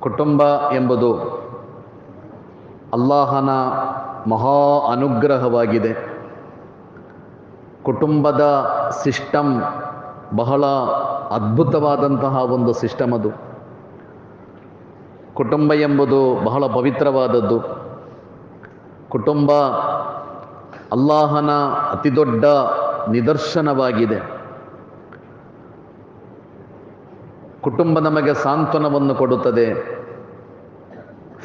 ಕುಟುಂಬ ಎಂಬುದು ಅಲ್ಲಾಹನ ಮಹಾ ಅನುಗ್ರಹವಾಗಿದೆ. ಕುಟುಂಬದ ಸಿಸ್ಟಮ್ ಬಹಳ ಅದ್ಭುತವಾದಂತಹ ಒಂದು ಸಿಸ್ಟಮ್ ಅದು. ಕುಟುಂಬ ಎಂಬುದು ಬಹಳ ಪವಿತ್ರವಾದದ್ದು. ಕುಟುಂಬ ಅಲ್ಲಾಹನ ಅತಿ ದೊಡ್ಡ ನಿದರ್ಶನವಾಗಿದೆ. ಕುಟುಂಬ ನಮಗೆ ಸಾಂತ್ವನವನ್ನು ಕೊಡುತ್ತದೆ.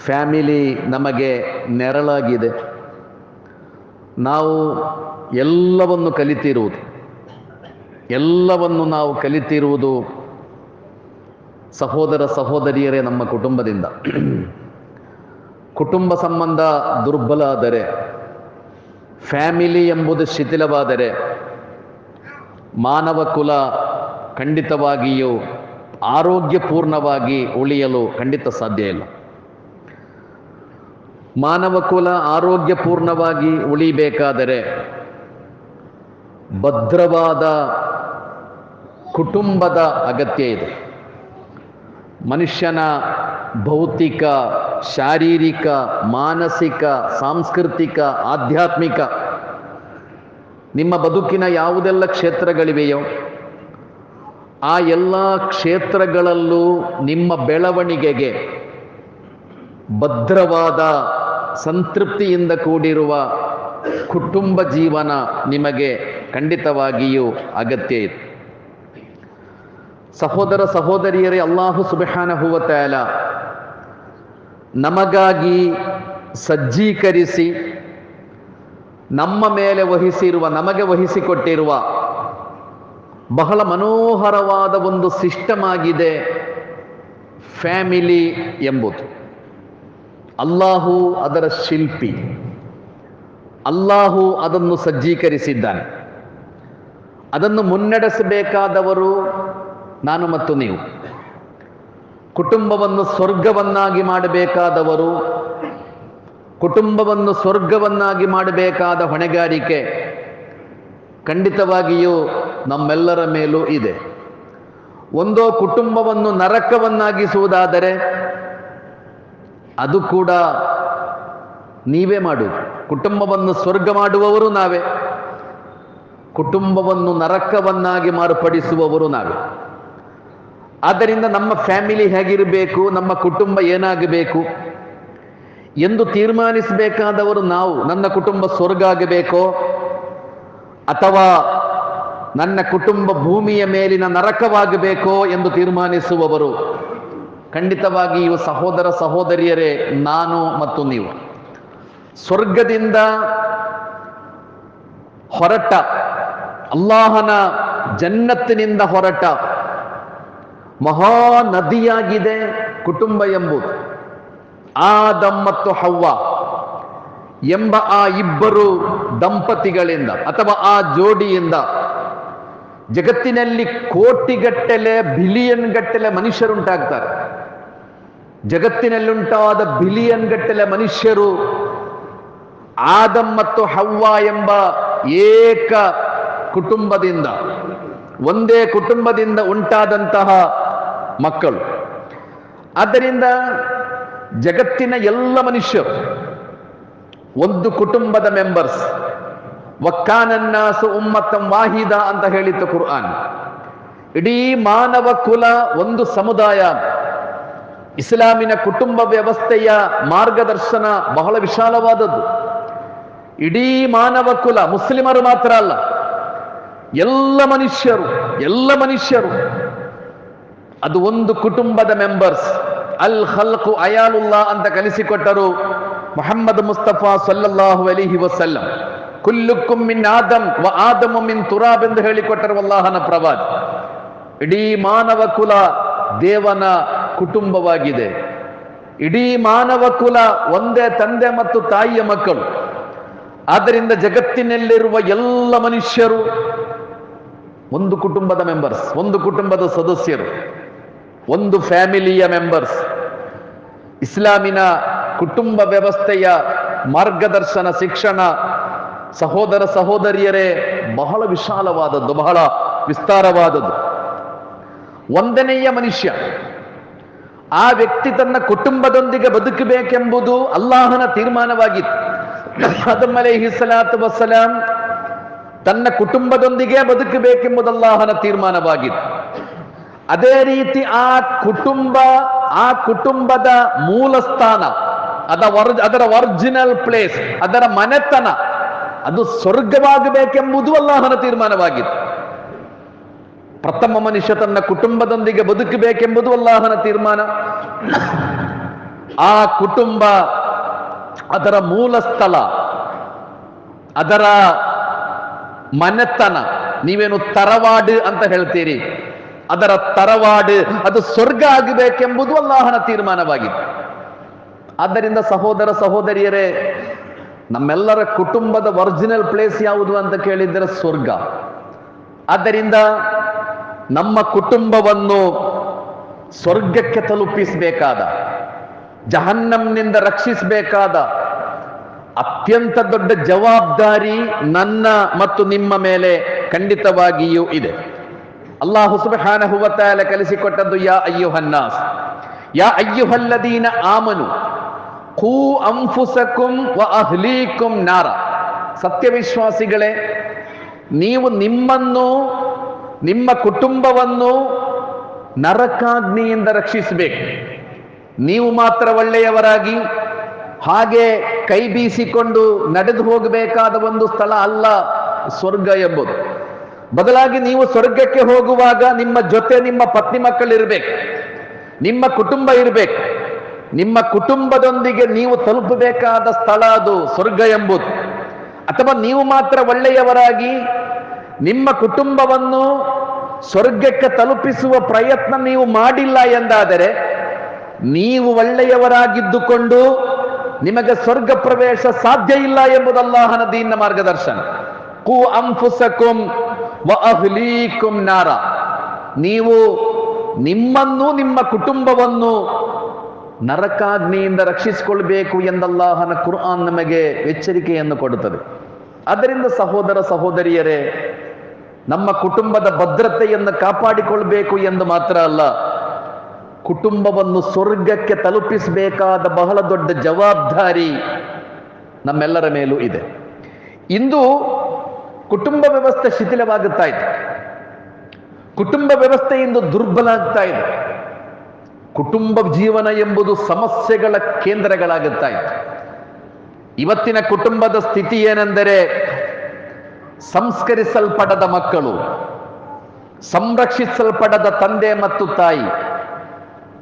ಫ್ಯಾಮಿಲಿ ನಮಗೆ ನೆರಳಾಗಿದೆ. ನಾವು ಎಲ್ಲವನ್ನು ಕಲಿತಿರುವುದು. ಎಲ್ಲವನ್ನು ನಾವು ಕಲಿತಿರುವುದು ಸಹೋದರ ಸಹೋದರಿಯರೇ ನಮ್ಮ ಕುಟುಂಬದಿಂದ. ಕುಟುಂಬ ಸಂಬಂಧ ದುರ್ಬಲ ಆದರೆ ಫ್ಯಾಮಿಲಿ ಎಂಬುದು ಶಿಥಿಲವಾದರೆ, ಮಾನವ ಕುಲ ಖಂಡಿತವಾಗಿಯೂ ಆರೋಗ್ಯಪೂರ್ಣವಾಗಿ ಉಳಿಯಲು ಖಂಡಿತ ಸಾಧ್ಯ ಇಲ್ಲ. ಮಾನವ ಕುಲ ಆರೋಗ್ಯಪೂರ್ಣವಾಗಿ ಉಳಿಬೇಕಾದರೆ ಭದ್ರವಾದ ಕುಟುಂಬದ ಅಗತ್ಯ ಇದೆ. ಮನುಷ್ಯನ ಭೌತಿಕ, ಶಾರೀರಿಕ, ಮಾನಸಿಕ, ಸಾಂಸ್ಕೃತಿಕ, ಆಧ್ಯಾತ್ಮಿಕ ನಿಮ್ಮ ಬದುಕಿನ ಯಾವುದೆಲ್ಲ ಕ್ಷೇತ್ರಗಳಿವೆಯೋ ಆ ಎಲ್ಲ ಕ್ಷೇತ್ರಗಳಲ್ಲೂ ನಿಮ್ಮ ಬೆಳವಣಿಗೆಗೆ ಭದ್ರವಾದ ಸಂತೃಪ್ತಿಯಿಂದ ಕೂಡಿರುವ ಕುಟುಂಬ ಜೀವನ ನಿಮಗೆ ಖಂಡಿತವಾಗಿಯೂ ಅಗತ್ಯ ಇತ್ತು. ಸಹೋದರ ಸಹೋದರಿಯರೇ, ಅಲ್ಲಾಹು ಸುಬಹಾನಹುವ ತಯಾಲ ನಮಗಾಗಿ ಸಜ್ಜೀಕರಿಸಿ, ನಮ್ಮ ಮೇಲೆ ವಹಿಸಿರುವ, ನಮಗೆ ವಹಿಸಿಕೊಟ್ಟಿರುವ ಬಹಳ ಮನೋಹರವಾದ ಒಂದು ಸಿಸ್ಟಮ್ ಆಗಿದೆ. ಫ್ಯಾಮಿಲಿ ಎಂಬುದು. ಅಲ್ಲಾಹು ಅದರ ಶಿಲ್ಪಿ. ಅಲ್ಲಾಹು ಅದನ್ನು ಸಜ್ಜೀಕರಿಸಿದ್ದಾನೆ. ಅದನ್ನು ಮುನ್ನಡೆಸಬೇಕಾದವರು ನಾನು ಮತ್ತು ನೀವು. ಕುಟುಂಬವನ್ನು ಸ್ವರ್ಗವನ್ನಾಗಿ ಮಾಡಬೇಕಾದವರು, ಕುಟುಂಬವನ್ನು ಸ್ವರ್ಗವನ್ನಾಗಿ ಮಾಡಬೇಕಾದ ಹೊಣೆಗಾರಿಕೆ ಖಂಡಿತವಾಗಿಯೂ ನಮ್ಮೆಲ್ಲರ ಮೇಲೂ ಇದೆ. ಒಂದೋ ಕುಟುಂಬವನ್ನು ನರಕವನ್ನಾಗಿಸುವುದಾದರೆ ಅದು ಕೂಡ ನೀವೇ ಮಾಡುವುದು. ಕುಟುಂಬವನ್ನು ಸ್ವರ್ಗ ಮಾಡುವವರು ನಾವೇ. ಕುಟುಂಬವನ್ನು ನರಕವನ್ನಾಗಿ ಮಾರ್ಪಡಿಸುವವರು ನಾವೇ. ಆದ್ದರಿಂದ ನಮ್ಮ ಫ್ಯಾಮಿಲಿ ಹೇಗಿರಬೇಕು, ನಮ್ಮ ಕುಟುಂಬ ಏನಾಗಬೇಕು ಎಂದು ತೀರ್ಮಾನಿಸಬೇಕಾದವರು ನಾವು. ನನ್ನ ಕುಟುಂಬ ಸ್ವರ್ಗ ಆಗಬೇಕೋ ಅಥವಾ ನನ್ನ ಕುಟುಂಬ ಭೂಮಿಯ ಮೇಲಿನ ನರಕವಾಗಬೇಕೋ ಎಂದು ತೀರ್ಮಾನಿಸುವವರು. ಖಂಡಿತವಾಗಿಯೂ ಸಹೋದರ ಸಹೋದರಿಯರೇ, ನಾನು ಮತ್ತು ನೀವು. ಸ್ವರ್ಗದಿಂದ ಹೊರಟ, ಅಲ್ಲಾಹನ ಜನ್ನತ್ತಿನಿಂದ ಹೊರಟ ಮಹಾ ನದಿಯಾಗಿದೆ ಕುಟುಂಬ ಎಂಬುದು. ಆದಮ್ ಮತ್ತು ಹವ್ವ ಎಂಬ ಆ ಇಬ್ಬರು ದಂಪತಿಗಳಿಂದ ಅಥವಾ ಆ ಜೋಡಿಯಿಂದ ಜಗತ್ತಿನಲ್ಲಿ ಕೋಟಿಗಟ್ಟಲೆ ಬಿಲಿಯನ್ ಗಟ್ಟಲೆ ಮನುಷ್ಯರುಂಟಾಗ್ತಾರೆ. ಜಗತ್ತಿನಲ್ಲುಂಟಾದ ಬಿಲಿಯನ್ ಗಟ್ಟಲೆ ಮನುಷ್ಯರು ಆದಂ ಮತ್ತು ಹವ್ವ ಎಂಬ ಏಕ ಕುಟುಂಬದಿಂದ, ಒಂದೇ ಕುಟುಂಬದಿಂದ ಉಂಟಾದಂತಹ ಮಕ್ಕಳು. ಆದ್ದರಿಂದ ಜಗತ್ತಿನ ಎಲ್ಲ ಮನುಷ್ಯರು, ಒಂದು ಕುಟುಂಬದ ಮೆಂಬರ್ಸ್ ವಕ್ಕಾನನ್ನಾಸು ಉಮ್ಮತ್ತಂ ವಾಹಿದ ಅಂತ ಹೇಳಿತ್ತು ಕುರ್ಆನ್. ಇಡೀ ಮಾನವ ಕುಲ ಒಂದು ಸಮುದಾಯ. ಇಸ್ಲಾಮಿನ ಕುಟುಂಬ ವ್ಯವಸ್ಥೆಯ ಮಾರ್ಗದರ್ಶನ ಬಹಳ ವಿಶಾಲವಾದದ್ದು. ಇಡೀ ಮಾನವ ಕುಲ ಮುಸ್ಲಿಮರು ಮಾತ್ರ ಅಲ್ಲ, ಎಲ್ಲ ಮನುಷ್ಯರು ಎಲ್ಲ ಮನುಷ್ಯರು. ಅದು ಒಂದು ಕುಟುಂಬದ ಮೆಂಬರ್ಸ್ ಅಲ್ ಹಲ್ಕು ಅಯಾಲುಲ್ಲಾ ಅಂತ ಕಲಿಸಿಕೊಟ್ಟರು ಮೊಹಮ್ಮದ್ ಮುಸ್ತಫಾ ಸಲ್ಲಲ್ಲಾಹು ಅಲಿಹಿ ವಸಲ್ಲಂ. ಕುಲ್ಲುಕ್ಕುಂ ಮಿನ್ ಆದಮ್ ವ ಆದಮು ಮಿನ್ ತುರಾಬ್ ಎಂದು ಹೇಳಿಕೊಟ್ಟರು ಅಲ್ಲಾಹನ ಪ್ರವಾದ್ ಇಡೀ ಮಾನವ ಕುಲ ದೇವನ ಕುಟುಂಬವಾಗಿದೆ. ಇಡೀ ಮಾನವ ಕುಲ ಒಂದೇ ತಂದೆ ಮತ್ತು ತಾಯಿಯ ಮಕ್ಕಳು. ಆದ್ದರಿಂದ ಜಗತ್ತಿನಲ್ಲಿರುವ ಎಲ್ಲ ಮನುಷ್ಯರು ಒಂದು ಕುಟುಂಬದ ಮೆಂಬರ್ಸ್ ಒಂದು ಕುಟುಂಬದ ಸದಸ್ಯರು, ಒಂದು ಫ್ಯಾಮಿಲಿಯ ಮೆಂಬರ್ಸ್ ಇಸ್ಲಾಮಿನ ಕುಟುಂಬ ವ್ಯವಸ್ಥೆಯ ಮಾರ್ಗದರ್ಶನ, ಶಿಕ್ಷಣ ಸಹೋದರ ಸಹೋದರಿಯರೇ, ಬಹಳ ವಿಶಾಲವಾದದ್ದು, ಬಹಳ ವಿಸ್ತಾರವಾದದ್ದು. ಒಂದನೆಯ ಮನುಷ್ಯ, ಆ ವ್ಯಕ್ತಿ ತನ್ನ ಕುಟುಂಬದೊಂದಿಗೆ ಬದುಕಬೇಕೆಂಬುದು ಅಲ್ಲಾಹನ ತೀರ್ಮಾನವಾಗಿತ್ತು. ಅದಮ್ಮ ಸಲಾತು ವಸಲಾಂ ತನ್ನ ಕುಟುಂಬದೊಂದಿಗೆ ಬದುಕಬೇಕೆಂಬುದು ಅಲ್ಲಾಹನ ತೀರ್ಮಾನವಾಗಿತ್ತು. ಅದೇ ರೀತಿ ಆ ಕುಟುಂಬ, ಆ ಕುಟುಂಬದ ಮೂಲ ಸ್ಥಾನ ಅದ ಅದರ ಒರಿಜಿನಲ್ ಪ್ಲೇಸ್ ಅದರ ಮನೆತನ ಅದು ಸ್ವರ್ಗವಾಗಬೇಕೆಂಬುದು ಅಲ್ಲಾಹನ ತೀರ್ಮಾನವಾಗಿತ್ತು. ಪ್ರಥಮ ಮನುಷ್ಯ ತನ್ನ ಕುಟುಂಬದೊಂದಿಗೆ ಬದುಕಬೇಕೆಂಬುದು ಅಲ್ಲಾಹನ ತೀರ್ಮಾನ. ಆ ಕುಟುಂಬ ಅದರ ಮೂಲ ಸ್ಥಳ ಅದರ ಮನೆತನ, ನೀವೇನು ತರವಾಡು ಅಂತ ಹೇಳ್ತೀರಿ? ಅದರ ತರವಾಡು, ಅದು ಸ್ವರ್ಗ ಆಗಬೇಕೆಂಬುದು ಅಲ್ಲಾಹನ ತೀರ್ಮಾನವಾಗಿತ್ತು. ಆದ್ದರಿಂದ ಸಹೋದರ ಸಹೋದರಿಯರೇ ನಮ್ಮೆಲ್ಲರ ಕುಟುಂಬದ ಒರಿಜಿನಲ್ ಪ್ಲೇಸ್ ಯಾವುದು ಅಂತ ಕೇಳಿದರೆ ಸ್ವರ್ಗ. ಆದ್ದರಿಂದ ನಮ್ಮ ಕುಟುಂಬವನ್ನು ಸ್ವರ್ಗಕ್ಕೆ ತಲುಪಿಸಬೇಕಾದ, ಜಹನ್ನಂನಿಂದ ರಕ್ಷಿಸಬೇಕಾದ ಅತ್ಯಂತ ದೊಡ್ಡ ಜವಾಬ್ದಾರಿ ನನ್ನ ಮತ್ತು ನಿಮ್ಮ ಮೇಲೆ ಖಂಡಿತವಾಗಿಯೂ ಇದೆ. ಅಲ್ಲಾಹು ಸುಬ್ಹಾನಹು ವ ತಆಲ ಕಲಿಸಿಕೊಟ್ಟದ್ದು, ಯಾ ಅಯ್ಯುಹನ್ನಾಸ್ ಯಾ ಅಯ್ಯುಹಲ್ಲದೀನ ಆಮನು ಖೂ ಅಂಫುಸಕುಂ ವ ಅಹ್ಲೀಕುಂ ನಾರ. ಸತ್ಯವಿಶ್ವಾಸಿಗಳೇ, ನೀವು ನಿಮ್ಮನ್ನು, ನಿಮ್ಮ ಕುಟುಂಬವನ್ನು ನರಕಾಗ್ನಿಯಿಂದ ರಕ್ಷಿಸಬೇಕು. ನೀವು ಮಾತ್ರ ಒಳ್ಳೆಯವರಾಗಿ, ಹಾಗೆ ಕೈ ಬೀಸಿಕೊಂಡು ನಡೆದು ಹೋಗಬೇಕಾದ ಒಂದು ಸ್ಥಳ ಅಲ್ಲ ಸ್ವರ್ಗ ಎಂಬುದು. ಬದಲಾಗಿ ನೀವು ಸ್ವರ್ಗಕ್ಕೆ ಹೋಗುವಾಗ ನಿಮ್ಮ ಜೊತೆ ನಿಮ್ಮ ಪತ್ನಿ ಮಕ್ಕಳಿರ್ಬೇಕು, ನಿಮ್ಮ ಕುಟುಂಬ ಇರಬೇಕು. ನಿಮ್ಮ ಕುಟುಂಬದೊಂದಿಗೆ ನೀವು ತಲುಪಬೇಕಾದ ಸ್ಥಳ ಅದು ಸ್ವರ್ಗ ಎಂಬುದು. ಅಥವಾ ನೀವು ಮಾತ್ರ ಒಳ್ಳೆಯವರಾಗಿ ನಿಮ್ಮ ಕುಟುಂಬವನ್ನು ಸ್ವರ್ಗಕ್ಕೆ ತಲುಪಿಸುವ ಪ್ರಯತ್ನ ನೀವು ಮಾಡಿಲ್ಲ ಎಂದಾದರೆ, ನೀವು ಒಳ್ಳೆಯವರಾಗಿದ್ದುಕೊಂಡು ನಿಮಗೆ ಸ್ವರ್ಗ ಪ್ರವೇಶ ಸಾಧ್ಯ ಇಲ್ಲ ಎಂಬುದು ಅಲ್ಲಾಹನ ದೀನ ಮಾರ್ಗದರ್ಶನ. ಕು ಅಂಫುಸಕುಂ ಅಹ್ಲೀಕುಂ ನಾರ. ನೀವು ನಿಮ್ಮನ್ನು, ನಿಮ್ಮ ಕುಟುಂಬವನ್ನು ನರಕಾಗ್ನಿಯಿಂದ ರಕ್ಷಿಸಿಕೊಳ್ಬೇಕು ಎಂದಲ್ಲಾಹನ ಕುರ್ಆನ್ ನಮಗೆ ಎಚ್ಚರಿಕೆಯನ್ನು ಕೊಡುತ್ತದೆ. ಅದರಿಂದ ಸಹೋದರ ಸಹೋದರಿಯರೇ, ನಮ್ಮ ಕುಟುಂಬದ ಭದ್ರತೆಯನ್ನು ಕಾಪಾಡಿಕೊಳ್ಬೇಕು ಎಂದು ಮಾತ್ರ ಅಲ್ಲ, ಕುಟುಂಬವನ್ನು ಸ್ವರ್ಗಕ್ಕೆ ತಲುಪಿಸಬೇಕಾದ ಬಹಳ ದೊಡ್ಡ ಜವಾಬ್ದಾರಿ ನಮ್ಮೆಲ್ಲರ ಮೇಲೂ ಇದೆ. ಇಂದು ಕುಟುಂಬ ವ್ಯವಸ್ಥೆ ಶಿಥಿಲವಾಗುತ್ತಾ ಇದೆ. ಕುಟುಂಬ ವ್ಯವಸ್ಥೆ ಇಂದು ದುರ್ಬಲ ಆಗ್ತಾ ಇದೆ. ಕುಟುಂಬ ಜೀವನ ಎಂಬುದು ಸಮಸ್ಯೆಗಳ ಕೇಂದ್ರಗಳಾಗುತ್ತಾ ಇತ್ತು ಇವತ್ತಿನ ಕುಟುಂಬದ ಸ್ಥಿತಿ ಏನೆಂದರೆ ಸಂಸ್ಕರಿಸಲ್ಪಡದ ಮಕ್ಕಳು, ಸಂರಕ್ಷಿಸಲ್ಪಡದ ತಂದೆ ಮತ್ತು ತಾಯಿ,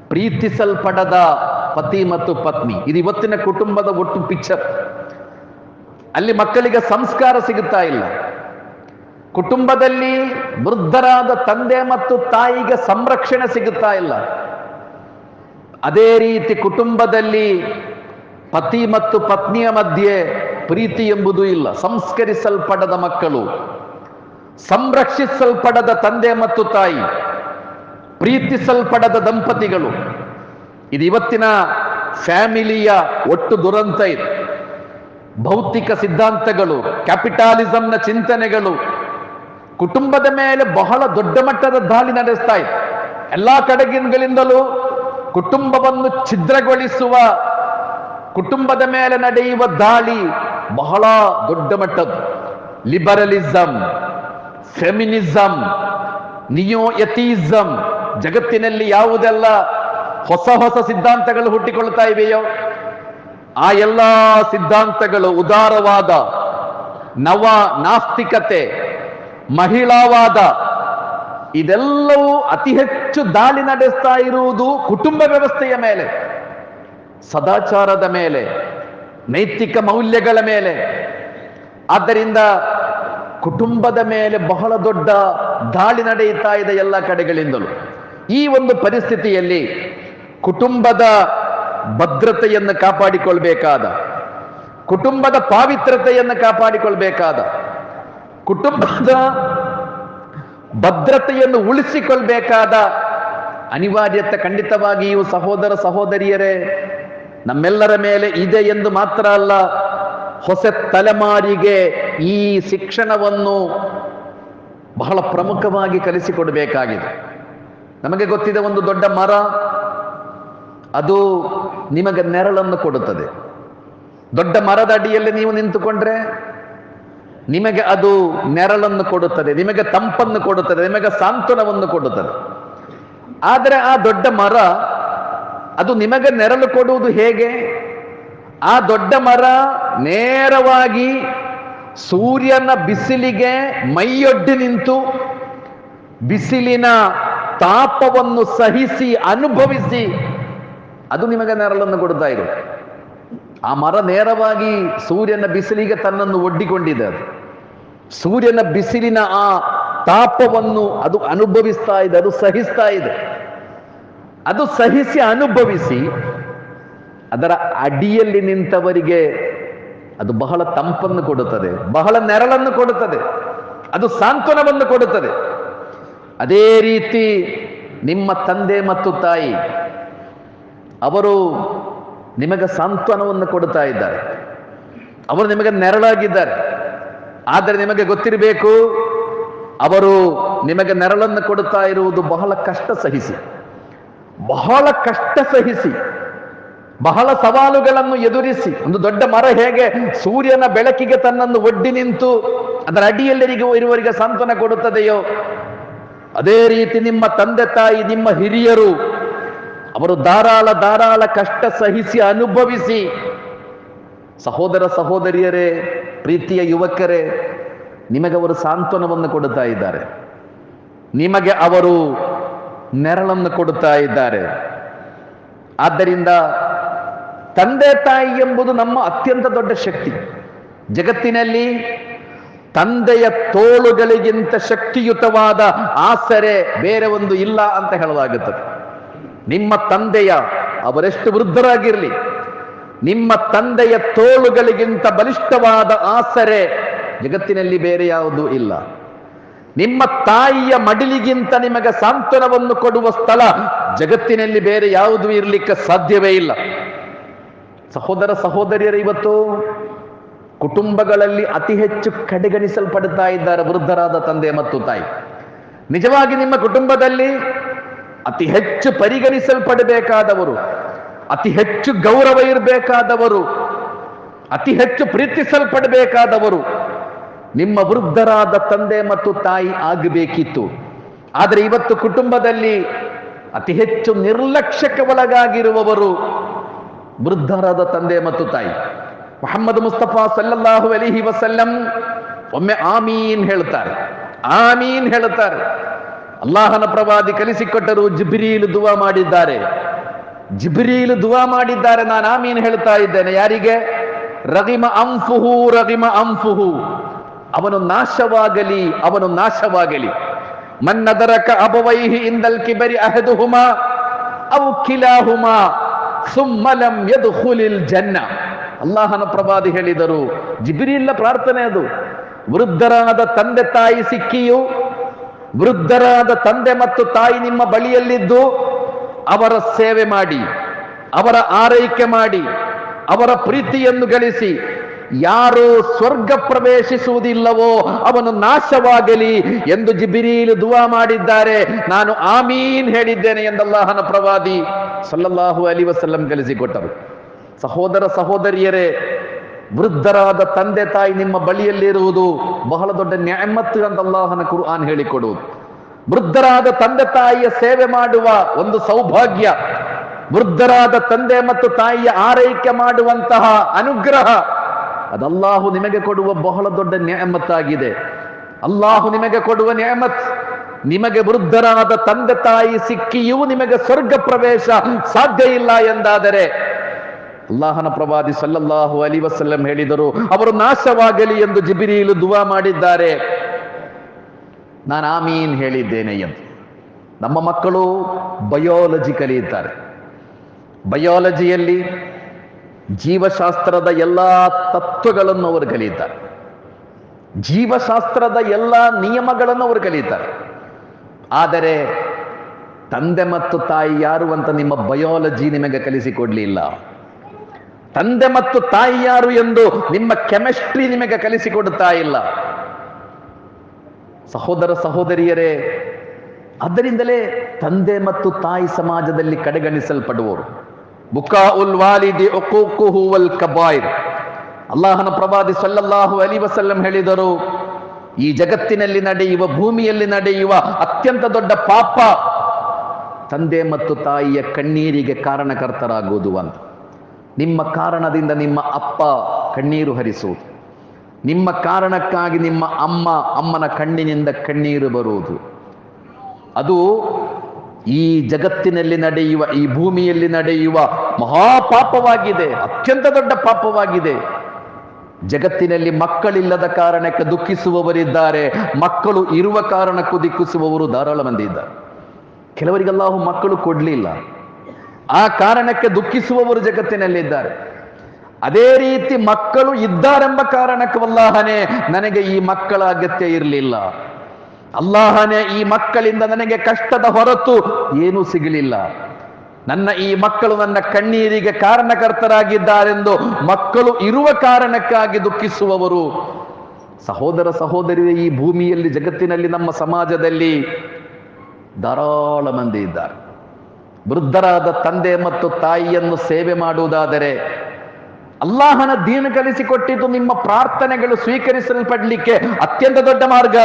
ಪ್ರೀತಿಸಲ್ಪಡದ ಪತಿ ಮತ್ತು ಪತ್ನಿ. ಇದು ಇವತ್ತಿನ ಕುಟುಂಬದ ಒಟ್ಟು ಪಿಕ್ಚರ್. ಅಲ್ಲಿ ಮಕ್ಕಳಿಗೆ ಸಂಸ್ಕಾರ ಸಿಗುತ್ತಾ ಇಲ್ಲ. ಕುಟುಂಬದಲ್ಲಿ ವೃದ್ಧರಾದ ತಂದೆ ಮತ್ತು ತಾಯಿಗೆ ಸಂರಕ್ಷಣೆ ಸಿಗುತ್ತಾ ಇಲ್ಲ. ಅದೇ ರೀತಿ ಕುಟುಂಬದಲ್ಲಿ ಪತಿ ಮತ್ತು ಪತ್ನಿಯ ಮಧ್ಯೆ ಪ್ರೀತಿ ಎಂಬುದು ಇಲ್ಲ. ಸಂಸ್ಕರಿಸಲ್ಪಡದ ಮಕ್ಕಳು, ಸಂರಕ್ಷಿಸಲ್ಪಡದ ತಂದೆ ಮತ್ತು ತಾಯಿ, ಪ್ರೀತಿಸಲ್ಪಡದ ದಂಪತಿಗಳು. ಇದು ಇವತ್ತಿನ ಫ್ಯಾಮಿಲಿಯ ಒಟ್ಟು ದುರಂತ ಇದು. ಭೌತಿಕ ಸಿದ್ಧಾಂತಗಳು, ಕ್ಯಾಪಿಟಾಲಿಸಂನ ಚಿಂತನೆಗಳು, ಕುಟುಂಬದ ಮೇಲೆ ಬಹಳ ದೊಡ್ಡ ಮಟ್ಟದ ದಾಳಿ ನಡೆಸ್ತಾ ಇದೆ. ಎಲ್ಲಾ ಕಡೆಗಿಂದಲೂ ಕುಟುಂಬವನ್ನು ಛಿದ್ರಗೊಳಿಸುವ, ಕುಟುಂಬದ ಮೇಲೆ ನಡೆಯುವ ದಾಳಿ ಬಹಳ ದೊಡ್ಡ ಮಟ್ಟದ್ದು. ಲಿಬರಲಿಸಂ, ಫೆಮಿನಿಸಂ ನಿಯೋ ಯತೀಸಂ ಜಗತ್ತಿನಲ್ಲಿ ಯಾವುದೆಲ್ಲ ಹೊಸ ಹೊಸ ಸಿದ್ಧಾಂತಗಳು ಹುಟ್ಟಿಕೊಳ್ತಾ ಇವೆಯೋ ಆ ಎಲ್ಲ ಸಿದ್ಧಾಂತಗಳು ಉದಾರವಾದ, ನವ ನಾಸ್ತಿಕತೆ, ಮಹಿಳಾವಾದ ಇದೆಲ್ಲವೂ ಅತಿ ಹೆಚ್ಚು ದಾಳಿ ನಡೆಸ್ತಾ ಇರುವುದು ಕುಟುಂಬ ವ್ಯವಸ್ಥೆಯ ಮೇಲೆ, ಸದಾಚಾರದ ಮೇಲೆ, ನೈತಿಕ ಮೌಲ್ಯಗಳ ಮೇಲೆ. ಆದ್ದರಿಂದ ಕುಟುಂಬದ ಮೇಲೆ ಬಹಳ ದೊಡ್ಡ ದಾಳಿ ನಡೆಯುತ್ತಾ ಇದೆ ಎಲ್ಲ ಕಡೆಗಳಿಂದಲೂ. ಈ ಒಂದು ಪರಿಸ್ಥಿತಿಯಲ್ಲಿ ಕುಟುಂಬದ ಭದ್ರತೆಯನ್ನು ಕಾಪಾಡಿಕೊಳ್ಬೇಕಾದ, ಕುಟುಂಬದ ಪಾವಿತ್ರತೆಯನ್ನು ಕಾಪಾಡಿಕೊಳ್ಬೇಕಾದ, ಕುಟುಂಬದ ಭದ್ರತೆಯನ್ನು ಉಳಿಸಿಕೊಳ್ಬೇಕಾದ ಅನಿವಾರ್ಯತೆ ಖಂಡಿತವಾಗಿಯೂ ಸಹೋದರ ಸಹೋದರಿಯರೇ. ನಮ್ಮೆಲ್ಲರ ಮೇಲೆ ಇದೆ ಎಂದು ಮಾತ್ರ ಅಲ್ಲ, ಹೊಸ ತಲೆಮಾರಿಗೆ ಈ ಶಿಕ್ಷಣವನ್ನು ಬಹಳ ಪ್ರಮುಖವಾಗಿ ಕಲಿಸಿಕೊಡಬೇಕಾಗಿದೆ. ನಮಗೆ ಗೊತ್ತಿದೆ ಒಂದು ದೊಡ್ಡ ಮರ, ಅದು ನಿಮಗೆ ನೆರಳನ್ನು ಕೊಡುತ್ತದೆ. ದೊಡ್ಡ ಮರದ ಅಡಿಯಲ್ಲಿ ನೀವು ನಿಂತುಕೊಂಡ್ರೆ ನಿಮಗೆ ಅದು ನೆರಳನ್ನು ಕೊಡುತ್ತದೆ, ನಿಮಗೆ ತಂಪನ್ನು ಕೊಡುತ್ತದೆ, ನಿಮಗೆ ಸಾಂತ್ವನವನ್ನು ಕೊಡುತ್ತದೆ. ಆದರೆ ಆ ದೊಡ್ಡ ಮರ, ಅದು ನಿಮಗೆ ನೆರಳು ಕೊಡುವುದು ಹೇಗೆ? ಆ ದೊಡ್ಡ ಮರ ನೇರವಾಗಿ ಸೂರ್ಯನ ಬಿಸಿಲಿಗೆ ಮೈಯೊಡ್ಡಿ ನಿಂತು ಬಿಸಿಲಿನ ತಾಪವನ್ನು ಸಹಿಸಿ ಅನುಭವಿಸಿ ಅದು ನಿಮಗೆ ನೆರಳನ್ನು ಕೊಡ್ತಾ ಇರೋದು ಆ ಮರ ನೇರವಾಗಿ ಸೂರ್ಯನ ಬಿಸಿಲಿಗೆ ತನ್ನನ್ನು ಒಡ್ಡಿಕೊಂಡಿದೆ ಅದು. ಸೂರ್ಯನ ಬಿಸಿಲಿನ ಆ ತಾಪವನ್ನು ಅದು ಅನುಭವಿಸ್ತಾ ಇದೆ, ಅದು ಸಹಿಸ್ತಾ ಇದೆ. ಅದು ಸಹಿಸಿ ಅನುಭವಿಸಿ ಅದರ ಅಡಿಯಲ್ಲಿ ನಿಂತವರಿಗೆ ಅದು ಬಹಳ ತಂಪನ್ನು ಕೊಡುತ್ತದೆ, ಬಹಳ ನೆರಳನ್ನು ಕೊಡುತ್ತದೆ, ಅದು ಸಾಂತ್ವನವನ್ನು ಕೊಡುತ್ತದೆ. ಅದೇ ರೀತಿ ನಿಮ್ಮ ತಂದೆ ಮತ್ತು ತಾಯಿ, ಅವರು ನಿಮಗೆ ಸಾಂತ್ವನವನ್ನು ಕೊಡುತ್ತಾ ಇದ್ದಾರೆ. ಅವರು ನಿಮಗೆ ನೆರಳಾಗಿದ್ದಾರೆ. ಆದರೆ ನಿಮಗೆ ಗೊತ್ತಿರಬೇಕು, ಅವರು ನಿಮಗೆ ನೆರಳನ್ನು ಕೊಡುತ್ತಾ ಇರುವುದು ಬಹಳ ಕಷ್ಟ ಸಹಿಸಿ. ಬಹಳ ಕಷ್ಟ ಸಹಿಸಿ. ಬಹಳ ಸವಾಲುಗಳನ್ನು ಎದುರಿಸಿ. ಒಂದು ದೊಡ್ಡ ಮರ ಹೇಗೆ ಸೂರ್ಯನ ಬೆಳಕಿಗೆ ತನ್ನನ್ನು ಒಡ್ಡಿ ನಿಂತು ಅದರ ಅಡಿಯಲ್ಲರಿಗೆ ಇರುವವರಿಗೆ ಸಾಂತ್ವನ ಕೊಡುತ್ತದೆಯೋ, ಅದೇ ರೀತಿ ನಿಮ್ಮ ತಂದೆ ತಾಯಿ, ನಿಮ್ಮ ಹಿರಿಯರು ಅವರು ಧಾರಾಳ ಧಾರಾಳ ಕಷ್ಟ ಸಹಿಸಿ ಅನುಭವಿಸಿ. ಸಹೋದರ ಸಹೋದರಿಯರೇ, ಪ್ರೀತಿಯ ಯುವಕರೇ, ನಿಮಗೆ ಅವರು ಸಾಂತ್ವನವನ್ನು ಕೊಡುತ್ತಾ ಇದ್ದಾರೆ. ನಿಮಗೆ ಅವರು ನೆರಳನ್ನು ಕೊಡುತ್ತಾ ಇದ್ದಾರೆ. ಆದ್ದರಿಂದ ತಂದೆ ತಾಯಿ ಎಂಬುದು ನಮ್ಮ ಅತ್ಯಂತ ದೊಡ್ಡ ಶಕ್ತಿ. ಜಗತ್ತಿನಲ್ಲಿ ತಂದೆಯ ತೋಳುಗಳಿಗಿಂತ ಶಕ್ತಿಯುತವಾದ ಆಸರೆ ಬೇರೆ ಒಂದು ಇಲ್ಲ ಅಂತ ಹೇಳಲಾಗುತ್ತದೆ. ನಿಮ್ಮ ತಂದೆಯ ಅವರೆಷ್ಟು ವೃದ್ಧರಾಗಿರಲಿ, ನಿಮ್ಮ ತಂದೆಯ ತೋಳುಗಳಿಗಿಂತ ಬಲಿಷ್ಠವಾದ ಆಸರೆ ಜಗತ್ತಿನಲ್ಲಿ ಬೇರೆ ಯಾವುದೂ ಇಲ್ಲ. ನಿಮ್ಮ ತಾಯಿಯ ಮಡಿಲಿಗಿಂತ ನಿಮಗೆ ಸಾಂತ್ವನವನ್ನು ಕೊಡುವ ಸ್ಥಳ ಜಗತ್ತಿನಲ್ಲಿ ಬೇರೆ ಯಾವುದೂ ಇರಲಿಕ್ಕೆ ಸಾಧ್ಯವೇ ಇಲ್ಲ. ಸಹೋದರ ಸಹೋದರಿಯರು, ಇವತ್ತು ಕುಟುಂಬಗಳಲ್ಲಿ ಅತಿ ಹೆಚ್ಚು ಕಡೆಗಣಿಸಲ್ಪಡುತ್ತಾ ಇದ್ದಾರೆ ವೃದ್ಧರಾದ ತಂದೆ ಮತ್ತು ತಾಯಿ. ನಿಜವಾಗಿ ನಿಮ್ಮ ಕುಟುಂಬದಲ್ಲಿ ಅತಿ ಹೆಚ್ಚು ಪರಿಗಣಿಸಲ್ಪಡಬೇಕಾದವರು, ಅತಿ ಹೆಚ್ಚು ಗೌರವ ಇರಬೇಕಾದವರು, ಅತಿ ಹೆಚ್ಚು ಪ್ರೀತಿಸಲ್ಪಡಬೇಕಾದವರು ನಿಮ್ಮ ವೃದ್ಧರಾದ ತಂದೆ ಮತ್ತು ತಾಯಿ ಆಗಬೇಕಿತ್ತು. ಆದರೆ ಇವತ್ತು ಕುಟುಂಬದಲ್ಲಿ ಅತಿ ಹೆಚ್ಚು ನಿರ್ಲಕ್ಷ್ಯಕ್ಕೆ ಒಳಗಾಗಿರುವವರು ವೃದ್ಧರಾದ ತಂದೆ ಮತ್ತು ತಾಯಿ. ಮೊಹಮ್ಮದ್ ಮುಸ್ತಫಾ ಸಲ್ಲಲ್ಲಾಹು ಅಲಿಹಿ ವಸಲ್ಲಂ ಒಮ್ಮೆ ಆಮೀನ್ ಹೇಳ್ತಾರೆ. ಆಮೀನ್ ಹೇಳ್ತಾರೆ. ಅಲ್ಲಾಹನ ಪ್ರವಾದಿ ಕಲಿಸಿಕೊಟ್ಟರು ಜಿಬ್ರೀಲ್ ದುವಾ ಮಾಡಿದ್ದಾರೆ. ಜಿಬ್ರೀಲ್ ದುವಾ ಮಾಡಿದ್ದಾರೆ ನಾನು ಆಮೀನ್ ಹೇಳ್ತಾ ಇದ್ದೇನೆ. ಯಾರಿಗೆ? ರಗಿಮ ಅಂಫುಹು ರಗಿಮ ಅಂಫುಹು. ಅವನು ನಾಶವಾಗಲಿ ಅವನು ನಾಶವಾಗಲಿ. ಮನ್ನದರಕ ಅಬವೈಹಿ ಇಂದಲ್ ಕಿಬರಿ ಅಹದುಹುಮ ಅವು ಕಿಲಾಹುಮ ಸುಮ್ಮಲಂ ಯದ್ಖುಲಿಲ್ ಜನ್ನ. ಅಲ್ಲಾಹನ ಪ್ರವಾದಿ ಹೇಳಿದರು ಜಿಬಿರಿಲ್ಲ ಪ್ರಾರ್ಥನೆ ಅದು. ವೃದ್ಧರಾದ ತಂದೆ ತಾಯಿ ಸಿಕ್ಕಿಯು ವೃದ್ಧರಾದ ತಂದೆ ಮತ್ತು ತಾಯಿ ನಿಮ್ಮ ಬಳಿಯಲ್ಲಿದ್ದು ಅವರ ಸೇವೆ ಮಾಡಿ, ಅವರ ಆರೈಕೆ ಮಾಡಿ, ಅವರ ಪ್ರೀತಿಯನ್ನು ಗಳಿಸಿ, ಯಾರು ಸ್ವರ್ಗ ಪ್ರವೇಶಿಸುವುದಿಲ್ಲವೋ ಅವನು ನಾಶವಾಗಲಿ ಎಂದು ಜಿಬಿರೀಲು ದುವಾ ಮಾಡಿದ್ದಾರೆ. ನಾನು ಆಮೀನ್ ಹೇಳಿದ್ದೇನೆ ಎಂದಲ್ಲಾಹನ ಪ್ರವಾದಿ ಸಲ್ಲಲ್ಲಾಹು ಅಲಿ ವಸಲ್ಲಂ ಕಲಿಸಿಕೊಟ್ಟರು ಸಹೋದರ ಸಹೋದರಿಯರೇ ವೃದ್ಧರಾದ ತಂದೆ ತಾಯಿ ನಿಮ್ಮ ಬಳಿಯಲ್ಲಿರುವುದು ಬಹಳ ದೊಡ್ಡ ನ್ಯಾಮತ್ತು ಅಂತ ಅಲ್ಲಾಹನ ಕುರ್ಆನ್ ಹೇಳಿಕೊಡುವುದು. ವೃದ್ಧರಾದ ತಂದೆ ತಾಯಿಯ ಸೇವೆ ಮಾಡುವ ಒಂದು ಸೌಭಾಗ್ಯ, ವೃದ್ಧರಾದ ತಂದೆ ಮತ್ತು ತಾಯಿಯ ಆರೈಕೆ ಮಾಡುವಂತಹ ಅನುಗ್ರಹ, ಅದಲ್ಲಾಹು ನಿಮಗೆ ಕೊಡುವ ಬಹಳ ದೊಡ್ಡ ನ್ಯಾಮತ್ತಾಗಿದೆ. ಅಲ್ಲಾಹು ನಿಮಗೆ ಕೊಡುವ ನ್ಯಾಯಮತ್ ನಿಮಗೆ ವೃದ್ಧರಾದ ತಂದೆ ತಾಯಿ ಸಿಕ್ಕಿಯೂ ನಿಮಗೆ ಸ್ವರ್ಗ ಪ್ರವೇಶ ಸಾಧ್ಯ ಇಲ್ಲ ಎಂದಾದರೆ ಅಲ್ಲಾಹನ ಪ್ರವಾದಿ ಸಲ್ಲಲ್ಲಾಹು ಅಲಿ ವಸಲ್ಲಂ ಹೇಳಿದರು, ಅವರು ನಾಶವಾಗಲಿ ಎಂದು ಜಿಬಿರಿಲು ದುವಾ ಮಾಡಿದ್ದಾರೆ. ನಾನು ಆಮೀನ್ ಹೇಳಿದ್ದೇನೆ ಎಂದು. ನಮ್ಮ ಮಕ್ಕಳು ಬಯೋಲಜಿ ಕಲಿಯುತ್ತಾರೆ ಬಯೋಲಜಿಯಲ್ಲಿ ಜೀವಶಾಸ್ತ್ರದ ಎಲ್ಲ ತತ್ವಗಳನ್ನು ಅವರು ಕಲಿಯುತ್ತಾರೆ ಜೀವಶಾಸ್ತ್ರದ ಎಲ್ಲ ನಿಯಮಗಳನ್ನು ಅವರು ಕಲಿಯುತ್ತಾರೆ ಆದರೆ ತಂದೆ ಮತ್ತು ತಾಯಿ ಯಾರು ಅಂತ ನಿಮ್ಮ ಬಯೋಲಜಿ ನಿಮಗೆ ಕಲಿಸಿಕೊಡ್ಲಿಲ್ಲ. ತಂದೆ ಮತ್ತು ತಾಯಿ ಯಾರು ಎಂದು ನಿಮ್ಮ ಕೆಮಿಸ್ಟ್ರಿ ನಿಮಗೆ ಕಲಿಸಿಕೊಡುತ್ತಾ ಇಲ್ಲ. ಸಹೋದರ ಸಹೋದರಿಯರೇ, ಅದರಿಂದಲೇ ತಂದೆ ಮತ್ತು ತಾಯಿ ಸಮಾಜದಲ್ಲಿ ಕಡೆಗಣಿಸಲ್ಪಡುವರು. ಬುಕಾ ಉಲ್ ವಾಲಿದಿ ಹೂವಲ್ ಕಬಾಯ್ ಅಲ್ಲಾಹನ ಪ್ರವಾದಿ ಸಲ್ಲಲ್ಲಾಹು ಅಲಿ ವಸಲ್ಲಂ ಹೇಳಿದರು, ಈ ಜಗತ್ತಿನಲ್ಲಿ ನಡೆಯುವ, ಭೂಮಿಯಲ್ಲಿ ನಡೆಯುವ ಅತ್ಯಂತ ದೊಡ್ಡ ಪಾಪ ತಂದೆ ಮತ್ತು ತಾಯಿಯ ಕಣ್ಣೀರಿಗೆ ಕಾರಣಕರ್ತರಾಗುವುದು ಅಂತ. ನಿಮ್ಮ ಕಾರಣದಿಂದ ನಿಮ್ಮ ಅಪ್ಪ ಕಣ್ಣೀರು ಹರಿಸುವುದು. ನಿಮ್ಮ ಕಾರಣಕ್ಕಾಗಿ ನಿಮ್ಮ ಅಮ್ಮ ಅಮ್ಮನ ಕಣ್ಣಿನಿಂದ ಕಣ್ಣೀರು ಬರುವುದು. ಅದು ಈ ಜಗತ್ತಿನಲ್ಲಿ ನಡೆಯುವ, ಈ ಭೂಮಿಯಲ್ಲಿ ನಡೆಯುವ ಮಹಾಪಾಪವಾಗಿದೆ, ಅತ್ಯಂತ ದೊಡ್ಡ ಪಾಪವಾಗಿದೆ. ಜಗತ್ತಿನಲ್ಲಿ ಮಕ್ಕಳಿಲ್ಲದ ಕಾರಣಕ್ಕೆ ದುಃಖಿಸುವವರಿದ್ದಾರೆ, ಮಕ್ಕಳು ಇರುವ ಕಾರಣಕ್ಕೂ ದುಃಖಿಸುವವರು ಧಾರಾಳ ಮಂದಿ ಇದ್ದಾರೆ ಕೆಲವರಿಗೆಲ್ಲಾಹು ಮಕ್ಕಳು ಕೊಡ್ಲಿಲ್ಲ. ಆ ಕಾರಣಕ್ಕೆ ದುಃಖಿಸುವವರು ಜಗತ್ತಿನಲ್ಲಿದ್ದಾರೆ. ಅದೇ ರೀತಿ ಮಕ್ಕಳು ಇದ್ದಾರೆಂಬ ಕಾರಣಕ್ಕೆ ಅಲ್ಲಾಹನೇ ನನಗೆ ಈ ಮಕ್ಕಳ ಅಗತ್ಯ ಇರಲಿಲ್ಲ. ಅಲ್ಲಾಹನೇ ಈ ಮಕ್ಕಳಿಂದ ನನಗೆ ಕಷ್ಟದ ಹೊರತು ಏನೂ ಸಿಗಲಿಲ್ಲ. ನನ್ನ ಈ ಮಕ್ಕಳು ನನ್ನ ಕಣ್ಣೀರಿಗೆ ಕಾರಣಕರ್ತರಾಗಿದ್ದಾರೆಂದು ಮಕ್ಕಳು ಇರುವ ಕಾರಣಕ್ಕಾಗಿ ದುಃಖಿಸುವವರು. ಸಹೋದರ ಸಹೋದರಿ ಈ ಭೂಮಿಯಲ್ಲಿ, ಜಗತ್ತಿನಲ್ಲಿ, ನಮ್ಮ ಸಮಾಜದಲ್ಲಿ ಧಾರಾಳ ಮಂದಿ ಇದ್ದಾರೆ. ವೃದ್ಧರಾದ ತಂದೆ ಮತ್ತು ತಾಯಿಯನ್ನು ಸೇವೆ ಮಾಡುವುದಾದರೆ ಅಲ್ಲಾಹನ ದೀನ ಕಲಿಸಿಕೊಟ್ಟಿದ್ದು ನಿಮ್ಮ ಪ್ರಾರ್ಥನೆಗಳು ಸ್ವೀಕರಿಸಲ್ಪಡಲಿಕ್ಕೆ ಅತ್ಯಂತ ದೊಡ್ಡ ಮಾರ್ಗ.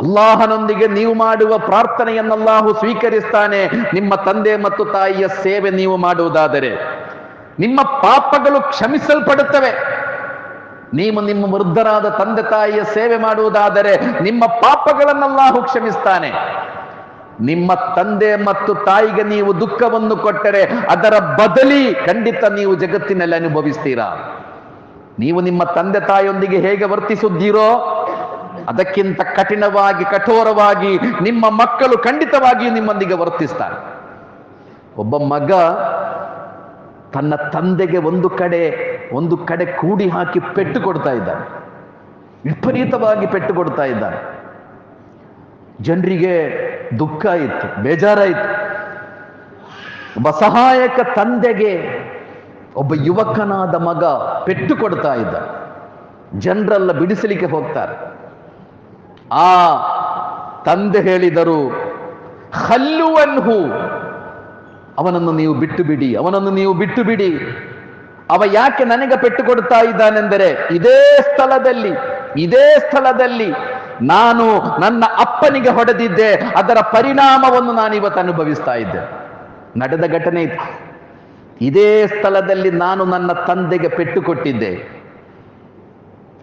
ಅಲ್ಲಾಹನೊಂದಿಗೆ ನೀವು ಮಾಡುವ ಪ್ರಾರ್ಥನೆಯನ್ನಲ್ಲಾಹು ಸ್ವೀಕರಿಸ್ತಾನೆ. ನಿಮ್ಮ ತಂದೆ ಮತ್ತು ತಾಯಿಯ ಸೇವೆ ನೀವು ಮಾಡುವುದಾದರೆ ನಿಮ್ಮ ಪಾಪಗಳು ಕ್ಷಮಿಸಲ್ಪಡುತ್ತವೆ. ನೀವು ನಿಮ್ಮ ವೃದ್ಧರಾದ ತಂದೆ ತಾಯಿಯ ಸೇವೆ ಮಾಡುವುದಾದರೆ ನಿಮ್ಮ ಪಾಪಗಳನ್ನಲ್ಲಾಹು ಕ್ಷಮಿಸ್ತಾನೆ. ನಿಮ್ಮ ತಂದೆ ಮತ್ತು ತಾಯಿಗೆ ನೀವು ದುಃಖವನ್ನು ಕೊಟ್ಟರೆ ಅದರ ಬದಲಿ ಖಂಡಿತ ನೀವು ಜಗತ್ತಿನಲ್ಲಿ ಅನುಭವಿಸ್ತೀರಾ? ನೀವು ನಿಮ್ಮ ತಂದೆ ತಾಯಿಯೊಂದಿಗೆ ಹೇಗೆ ವರ್ತಿಸುತ್ತೀರೋ, ಅದಕ್ಕಿಂತ ಕಠಿಣವಾಗಿ, ಕಠೋರವಾಗಿ ನಿಮ್ಮ ಮಕ್ಕಳು ಖಂಡಿತವಾಗಿಯೂ ನಿಮ್ಮೊಂದಿಗೆ ವರ್ತಿಸ್ತಾರೆ. ಒಬ್ಬ ಮಗ ತನ್ನ ತಂದೆಗೆ ಒಂದು ಕಡೆ ಒಂದು ಕಡೆ ಕೂಡಿ ಹಾಕಿ ಪೆಟ್ಟು ಕೊಡ್ತಾ ಇದ್ದಾನೆ. ವಿಪರೀತವಾಗಿ ಪೆಟ್ಟು ಕೊಡ್ತಾ ಇದ್ದಾನೆ. ಜನರಿಗೆ ದುಃಖ ಇತ್ತು, ಬೇಜಾರಾಯಿತು. ಒಬ್ಬ ಸಹಾಯಕ ತಂದೆಗೆ ಒಬ್ಬ ಯುವಕನಾದ ಮಗ ಪೆಟ್ಟು ಕೊಡ್ತಾ ಇದ್ದ. ಜನರೆಲ್ಲ ಬಿಡಿಸಲಿಕ್ಕೆ ಹೋಗ್ತಾರೆ. ಆ ತಂದೆ ಹೇಳಿದರು, ಹಲ್ಲುವನ್ಹು, ಅವನನ್ನು ನೀವು ಬಿಟ್ಟು ಬಿಡಿ ಅವನನ್ನು ನೀವು ಬಿಟ್ಟು ಬಿಡಿ ಅವ ಯಾಕೆ ನನಗೆ ಪೆಟ್ಟು ಕೊಡ್ತಾ ಇದ್ದಾನೆಂದರೆ, ಇದೇ ಸ್ಥಳದಲ್ಲಿ ಇದೇ ಸ್ಥಳದಲ್ಲಿ ನಾನು ನನ್ನ ಅಪ್ಪನಿಗೆ ಹೊಡೆದಿದ್ದೆ, ಅದರ ಪರಿಣಾಮವನ್ನು ನಾನು ಇವತ್ತು ಅನುಭವಿಸ್ತಾ ಇದ್ದೆ. ನಡೆದ ಘಟನೆ ಇತ್ತು. ಇದೇ ಸ್ಥಳದಲ್ಲಿ ನಾನು ನನ್ನ ತಂದೆಗೆ ಪೆಟ್ಟು ಕೊಟ್ಟಿದ್ದೆ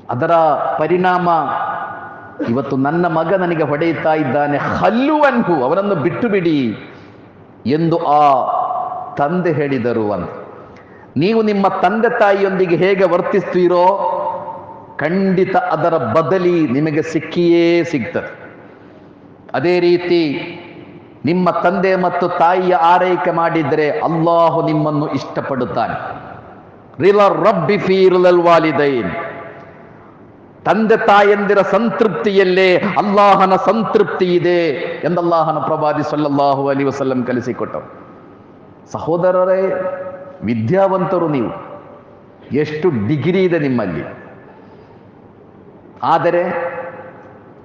ಅದರ ಪರಿಣಾಮ ಇವತ್ತು ನನ್ನ ಮಗ ನನಗೆ ಹೊಡೆಯುತ್ತಾ ಇದ್ದಾನೆ. ಹಲ್ಲುವನ್ಹು ಅವನನ್ನು ಬಿಟ್ಟು ಬಿಡಿ ಎಂದು ಆ ತಂದೆ ಹೇಳಿದರು ಅಂತ. ನೀವು ನಿಮ್ಮ ತಂದೆ ತಾಯಿಯೊಂದಿಗೆ ಹೇಗೆ ವರ್ತಿಸ್ತೀರೋ ಖಂಡಿತ ಅದರ ಬದಲಿ ನಿಮಗೆ ಸಿಕ್ಕಿಯೇ ಸಿಗ್ತದೆ. ಅದೇ ರೀತಿ ನಿಮ್ಮ ತಂದೆ ಮತ್ತು ತಾಯಿಯ ಆರೈಕೆ ಮಾಡಿದರೆ ಅಲ್ಲಾಹು ನಿಮ್ಮನ್ನು ಇಷ್ಟಪಡುತ್ತಾನೆ. ರಬ್ಬಿ ವಾಲಿದೈನ್. ತಂದೆ ತಾಯಂದಿರ ಸಂತೃಪ್ತಿಯಲ್ಲೇ ಅಲ್ಲಾಹನ ಸಂತೃಪ್ತಿ ಇದೆ ಎಂದಲ್ಲಾಹನ ಪ್ರವಾದಿ ಸಲ್ಲಾಹು ಅಲಿ ವಸಲ್ಲಂ ಕಲಿಸಿಕೊಟ್ಟರು. ಸಹೋದರರೇ, ವಿದ್ಯಾವಂತರು ನೀವು. ಎಷ್ಟು ಡಿಗ್ರಿ ಇದೆ ನಿಮ್ಮಲ್ಲಿ. ಆದರೆ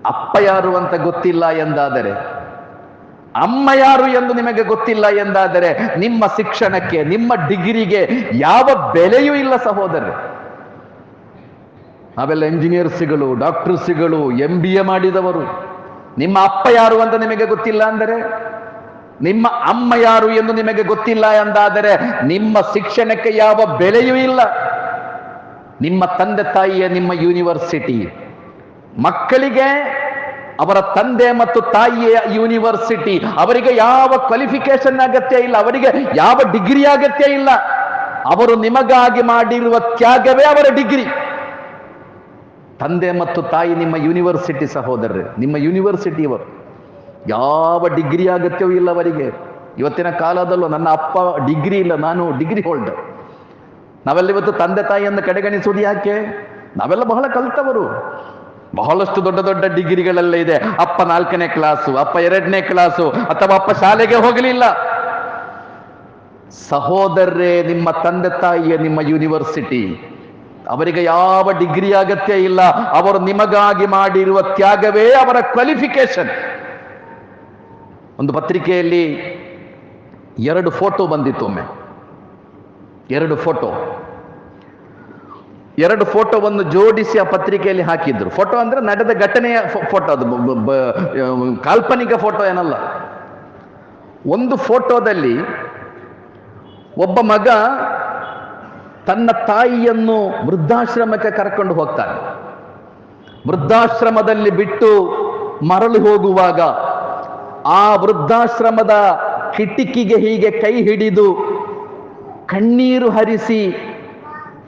ಅಪ್ಪ ಯಾರು ಅಂತ ಗೊತ್ತಿಲ್ಲ ಎಂದಾದರೆ ಅಮ್ಮ ಯಾರು ಎಂದು ನಿಮಗೆ ಗೊತ್ತಿಲ್ಲ ಎಂದಾದರೆ, ನಿಮ್ಮ ಶಿಕ್ಷಣಕ್ಕೆ, ನಿಮ್ಮ ಡಿಗ್ರಿಗೆ ಯಾವ ಬೆಲೆಯೂ ಇಲ್ಲ ಸಹೋದರರು. ನಾವೆಲ್ಲ ಎಂಜಿನಿಯರ್ಸ್ಗಳು ಡಾಕ್ಟರ್ಸ್ಗಳು ಎಂ ಬಿ ಎ ಮಾಡಿದವರು. ನಿಮ್ಮ ಅಪ್ಪ ಯಾರು ಅಂತ ನಿಮಗೆ ಗೊತ್ತಿಲ್ಲ ಅಂದರೆ, ನಿಮ್ಮ ಅಮ್ಮ ಯಾರು ಎಂದು ನಿಮಗೆ ಗೊತ್ತಿಲ್ಲ ಎಂದಾದರೆ, ನಿಮ್ಮ ಶಿಕ್ಷಣಕ್ಕೆ ಯಾವ ಬೆಲೆಯೂ ಇಲ್ಲ. ನಿಮ್ಮ ತಂದೆ ತಾಯಿಯ ನಿಮ್ಮ ಯೂನಿವರ್ಸಿಟಿ. ಮಕ್ಕಳಿಗೆ ಅವರ ತಂದೆ ಮತ್ತು ತಾಯಿಯ ಯೂನಿವರ್ಸಿಟಿ, ಅವರಿಗೆ ಯಾವ ಕ್ವಾಲಿಫಿಕೇಶನ್ ಅಗತ್ಯ ಇಲ್ಲ, ಅವರಿಗೆ ಯಾವ ಡಿಗ್ರಿ ಅಗತ್ಯ ಇಲ್ಲ, ಅವರು ನಿಮಗಾಗಿ ಮಾಡಿರುವ ತ್ಯಾಗವೇ ಅವರ ಡಿಗ್ರಿ. ತಂದೆ ಮತ್ತು ತಾಯಿ ನಿಮ್ಮ ಯೂನಿವರ್ಸಿಟಿ ಸಹೋದರರು, ನಿಮ್ಮ ಯೂನಿವರ್ಸಿಟಿ ಅವರು ಯಾವ ಡಿಗ್ರಿ ಅಗತ್ಯವೂ ಇಲ್ಲ ಅವರಿಗೆ. ಇವತ್ತಿನ ಕಾಲದಲ್ಲೂ ನನ್ನ ಅಪ್ಪ ಡಿಗ್ರಿ ಇಲ್ಲ, ನಾನು ಡಿಗ್ರಿ ಹೋಲ್ಡರ್. ನಾವೆಲ್ಲ ಇವತ್ತು ತಂದೆ ತಾಯಿಯನ್ನು ಕಡೆಗಣಿಸುವುದು ಯಾಕೆ? ನಾವೆಲ್ಲ ಬಹಳ ಕಲ್ತವರು. ಬಹಳಷ್ಟು ದೊಡ್ಡ ದೊಡ್ಡ ಡಿಗ್ರಿಗಳೆಲ್ಲ ಇದೆ. ಅಪ್ಪ ನಾಲ್ಕನೇ ಕ್ಲಾಸು, ಅಪ್ಪ ಎರಡನೇ ಕ್ಲಾಸು, ಅಥವಾ ಅಪ್ಪ ಶಾಲೆಗೆ ಹೋಗಲಿಲ್ಲ. ಸಹೋದರರೇ, ನಿಮ್ಮ ತಂದೆ ತಾಯಿಯ ನಿಮ್ಮ ಯೂನಿವರ್ಸಿಟಿ. ಅವರಿಗೆ ಯಾವ ಡಿಗ್ರಿ ಅಗತ್ಯ ಇಲ್ಲ. ಅವರು ನಿಮಗಾಗಿ ಮಾಡಿರುವ ತ್ಯಾಗವೇ ಅವರ ಕ್ವಾಲಿಫಿಕೇಶನ್ ಒಂದು ಪತ್ರಿಕೆಯಲ್ಲಿ ಎರಡು ಫೋಟೋ ಬಂದಿತ್ತು ಒಮ್ಮೆ. ಎರಡು ಫೋಟೋ. ಎರಡು ಫೋಟೋವನ್ನು ಜೋಡಿಸಿ ಆ ಪತ್ರಿಕೆಯಲ್ಲಿ ಹಾಕಿದ್ರು. ಫೋಟೋ ಅಂದ್ರೆ ನಡೆದ ಘಟನೆಯ ಫೋಟೋ ಅದು. ಕಾಲ್ಪನಿಕ ಫೋಟೋ ಏನಲ್ಲ. ಒಂದು ಫೋಟೋದಲ್ಲಿ ಒಬ್ಬ ಮಗ ತನ್ನ ತಾಯಿಯನ್ನು ವೃದ್ಧಾಶ್ರಮಕ್ಕೆ ಕರ್ಕೊಂಡು ಹೋಗ್ತಾನೆ. ವೃದ್ಧಾಶ್ರಮದಲ್ಲಿ ಬಿಟ್ಟು ಮರಳು ಹೋಗುವಾಗ ಆ ವೃದ್ಧಾಶ್ರಮದ ಕಿಟಕಿಗೆ ಹೀಗೆ ಕೈ ಹಿಡಿದು ಕಣ್ಣೀರು ಹರಿಸಿ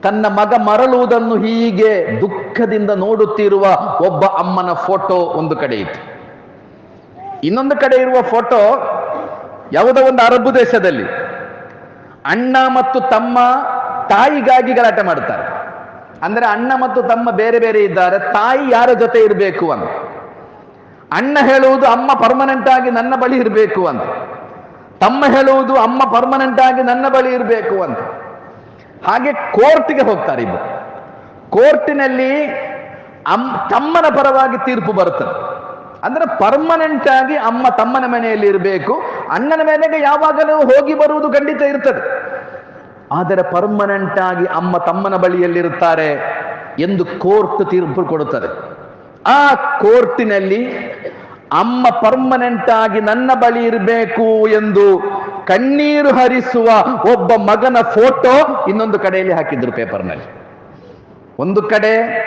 ತನ್ನ ಮಗ ಮರಳುವುದನ್ನು ಹೀಗೆ ದುಃಖದಿಂದ ನೋಡುತ್ತಿರುವ ಒಬ್ಬ ಅಮ್ಮನ ಫೋಟೋ ಒಂದು ಕಡೆ ಇತ್ತು. ಇನ್ನೊಂದು ಕಡೆ ಇರುವ ಫೋಟೋ ಯಾವುದೋ ಒಂದು ಅರಬ್ಬು ದೇಶದಲ್ಲಿ ಅಣ್ಣ ಮತ್ತು ತಮ್ಮ ತಾಯಿಗಾಗಿ ಗಲಾಟೆ ಮಾಡ್ತಾರೆ. ಅಂದರೆ ಅಣ್ಣ ಮತ್ತು ತಮ್ಮ ಬೇರೆ ಬೇರೆ ಇದ್ದಾರೆ, ತಾಯಿ ಯಾರ ಜೊತೆ ಇರಬೇಕು ಅಂತ. ಅಣ್ಣ ಹೇಳುವುದು ಅಮ್ಮ ಪರ್ಮನೆಂಟ್ ಆಗಿ ನನ್ನ ಬಳಿ ಇರಬೇಕು ಅಂತ. ತಮ್ಮ ಹೇಳುವುದು ಅಮ್ಮ ಪರ್ಮನೆಂಟ್ ಆಗಿ ನನ್ನ ಬಳಿ ಇರಬೇಕು ಅಂತ. ಹಾಗೆ ಕೋರ್ಟ್ಗೆ ಹೋಗ್ತಾರೆ ಇಬ್ಬರು ಕೋರ್ಟಿನಲ್ಲಿ ಅಮ್ ತಮ್ಮನ ಪರವಾಗಿ ತೀರ್ಪು ಬರುತ್ತದೆ. ಅಂದ್ರೆ ಪರ್ಮನೆಂಟ್ ಆಗಿ ಅಮ್ಮ ತಮ್ಮನ ಮನೆಯಲ್ಲಿ ಇರಬೇಕು, ಅಣ್ಣನ ಮನೆಗೆ ಯಾವಾಗಲೂ ಹೋಗಿ ಬರುವುದು ಖಂಡಿತ ಇರ್ತದೆ. ಆದರೆ ಪರ್ಮನೆಂಟ್ ಆಗಿ ಅಮ್ಮ ತಮ್ಮನ ಬಳಿಯಲ್ಲಿರುತ್ತಾರೆ ಎಂದು ಕೋರ್ಟ್ ತೀರ್ಪು ಕೊಡುತ್ತದೆ. ಆ ಕೋರ್ಟಿನಲ್ಲಿ ಅಮ್ಮ ಪರ್ಮನೆಂಟ್ ಆಗಿ ನನ್ನ ಬಳಿ ಇರಬೇಕು ಎಂದು ಕಣ್ಣೀರು ಹರಿಸುವ ಒಬ್ಬ ಮಗನ ಫೋಟೋ ಇನ್ನೊಂದು ಕಡೆಯಲ್ಲಿ ಹಾಕಿದ್ರು ಪೇಪರ್ನಲ್ಲಿ. ಒಂದು ಕಡೆ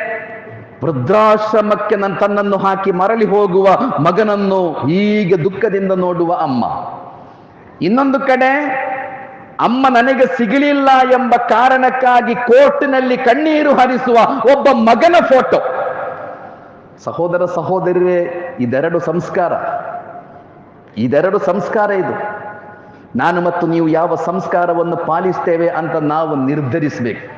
ವೃದ್ಧಾಶ್ರಮಕ್ಕೆ ನನ್ನ ತನ್ನನ್ನು ಹಾಕಿ ಮರಳಿ ಹೋಗುವ ಮಗನನ್ನು ಹೀಗೆ ದುಃಖದಿಂದ ನೋಡುವ ಅಮ್ಮ. ಇನ್ನೊಂದು ಕಡೆ ಅಮ್ಮ ನನಗೆ ಸಿಗಲಿಲ್ಲ ಎಂಬ ಕಾರಣಕ್ಕಾಗಿ ಕೋರ್ಟ್ನಲ್ಲಿ ಕಣ್ಣೀರು ಹರಿಸುವ ಒಬ್ಬ ಮಗನ ಫೋಟೋ. ಸಹೋದರ ಸಹೋದರಿಯೇ ಇದೆರಡು ಸಂಸ್ಕಾರ. ಇದೆರಡು ಸಂಸ್ಕಾರ ಇದು. ನಾನು ಮತ್ತು ನೀವು ಯಾವ ಸಂಸ್ಕಾರವನ್ನು ಪಾಲಿಸ್ತೇವೆ ಅಂತ ನಾವು ನಿರ್ಧರಿಸಬೇಕು.